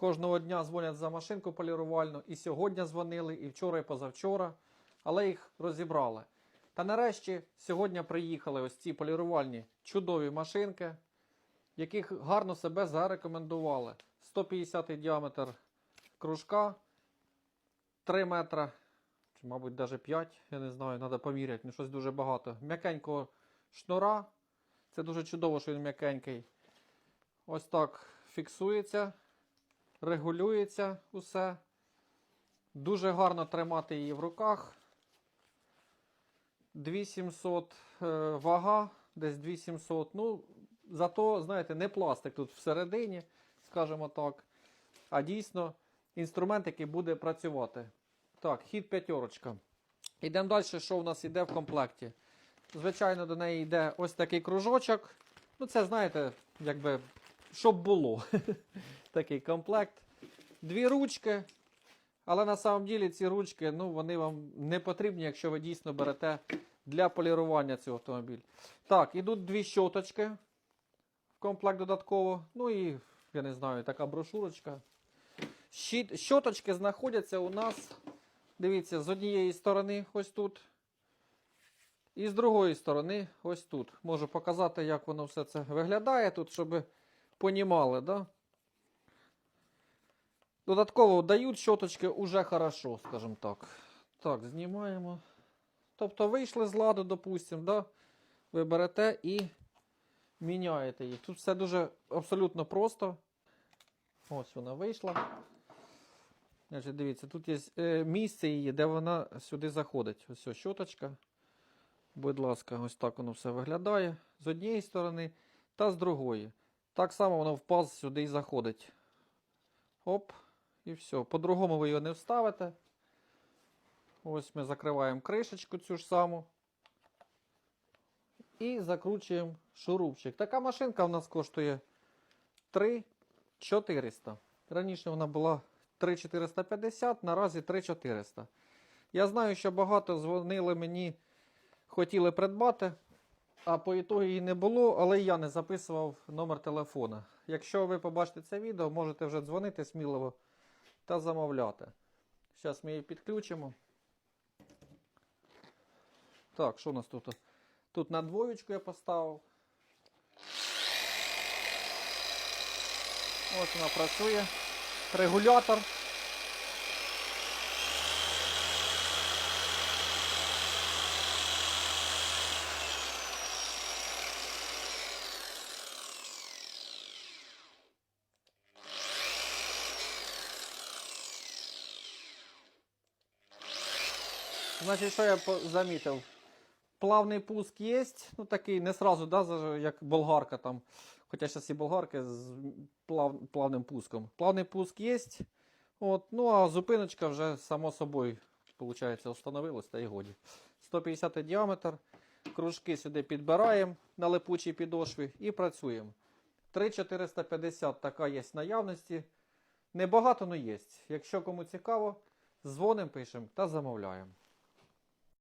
Кожного дня дзвонять за машинку полірувальну. І сьогодні дзвонили, і вчора, і позавчора, але їх розібрали. Та нарешті сьогодні приїхали ось ці полірувальні чудові машинки, яких гарно себе зарекомендували. 150 діаметр кружка, 3 метра, чи, мабуть, навіть 5, я не знаю, треба поміряти, ну щось дуже багато. М'якенького шнура. Це дуже чудово, що він м'якенький. Ось так фіксується, регулюється усе. Дуже гарно тримати її в руках. 2700 е, вага, десь 2700. Ну, зато, знаєте, не пластик тут всередині, скажімо так. А дійсно інструмент, який буде працювати. Так, хід п'ятерочка. Йдемо далі, що в нас йде в комплекті. Звичайно, до неї йде ось такий кружочок. Ну, це, знаєте, якби, щоб було. такий комплект. Дві ручки. Але на самом ділі ці ручки, ну, вони вам не потрібні, якщо ви дійсно берете для полірування цього автомобіля. Так, ідуть дві щоточки в комплект додатково. Ну і, я не знаю, така брошурочка. Щоточки знаходяться у нас, дивіться, з однієї сторони, ось тут. І з другої сторони, ось тут. Можу показати, як воно все це виглядає тут, щоб понімали, да? Додатково дають щоточки уже хорошо, скажімо так. Так, знімаємо. Тобто вийшли з ладу, допустимо, да? ви берете і міняєте їх. Тут все дуже абсолютно просто. Ось вона вийшла. Значить, дивіться, тут є е, місце її, де вона сюди заходить. Ось ось щоточка. Будь ласка, ось так воно все виглядає. З однієї сторони та з другої. Так само воно в сюди і заходить. Оп, і все. По-другому ви його не вставите. Ось ми закриваємо кришечку цю ж саму. І закручуємо шурупчик. Така машинка у нас коштує 3400. Раніше вона була 3450, наразі 3400. Я знаю, що багато дзвонили мені, хотіли придбати, а по ітогу її не було, але я не записував номер телефона. Якщо ви побачите це відео, можете вже дзвонити сміливо та замовляти. Зараз ми її підключимо. Так, що у нас тут? Тут на двоєчку я поставив. Ось вона працює. Регулятор. Значить, що я замітив? Плавний пуск є, ну такий не сразу, да, як болгарка там. Хоча зараз і болгарки з плав, плавним пуском. Плавний пуск є. От, ну а зупиночка вже само собою, виходить, встановилась та й годі. 150 діаметр. Кружки сюди підбираємо на липучій підошві і працюємо. 3450 така є наявності. Небагато, але є. Якщо кому цікаво, дзвонимо, пишемо та замовляємо.